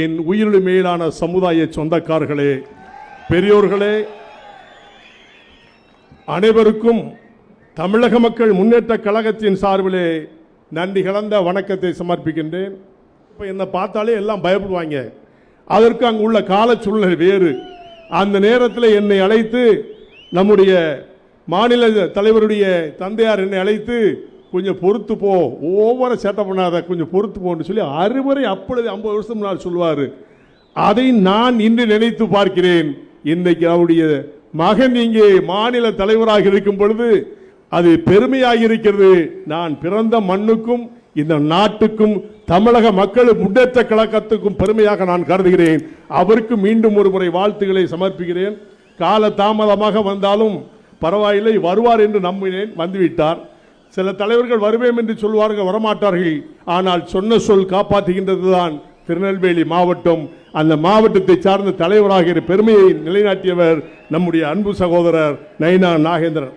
என் உயிரிழு மேலான சமுதாய சொந்தக்காரர்களே பெரியோர்களே அனைவருக்கும் தமிழக மக்கள் முன்னேற்ற கழகத்தின் சார்பிலே நன்றி கலந்த வணக்கத்தை சமர்ப்பிக்கின்றேன். இப்போ என்னை பார்த்தாலே எல்லாம் பயப்படுவாங்க. அதற்கு அங்கு உள்ள கால சூழ்நிலை வேறு. அந்த நேரத்தில் என்னை அழைத்து நம்முடைய மாநில தலைவருடைய தந்தையார் என்னை அழைத்து கொஞ்சம் பொறுத்து போ. ஓவர சேட்டை பண்ணாத கொஞ்சம் பொறுத்து போன்னு சொல்லி அறுவரை அப்பொழுது ஐம்பது வருஷம் முன்னால் சொல்லுவார். அதை நான் இன்று நினைத்து பார்க்கிறேன். இன்றைக்கு அவருடைய மகன் இங்கே மாநில தலைவராக இருக்கும் பொழுது அது பெருமையாக இருக்கிறது. நான் பிறந்த மண்ணுக்கும் இந்த நாட்டுக்கும் தமிழக மக்கள் முன்னேற்ற கழகத்துக்கும் பெருமையாக நான் கருதுகிறேன். அவருக்கு மீண்டும் ஒரு முறை வாழ்த்துக்களை சமர்ப்பிக்கிறேன். கால தாமதமாக வந்தாலும் பரவாயில்லை வருவார் என்று நம்பினேன் வந்துவிட்டார். சில தலைவர்கள் வருவேன் என்று சொல்வார்கள் வரமாட்டார்கள். ஆனால் சொன்ன சொல் காப்பாற்றுகின்றது தான் திருநெல்வேலி மாவட்டம். அந்த மாவட்டத்தை சார்ந்த தலைவராகிற பெருமையை நிலைநாட்டியவர் நம்முடைய அன்பு சகோதரர் நயினா நாகேந்திரன்.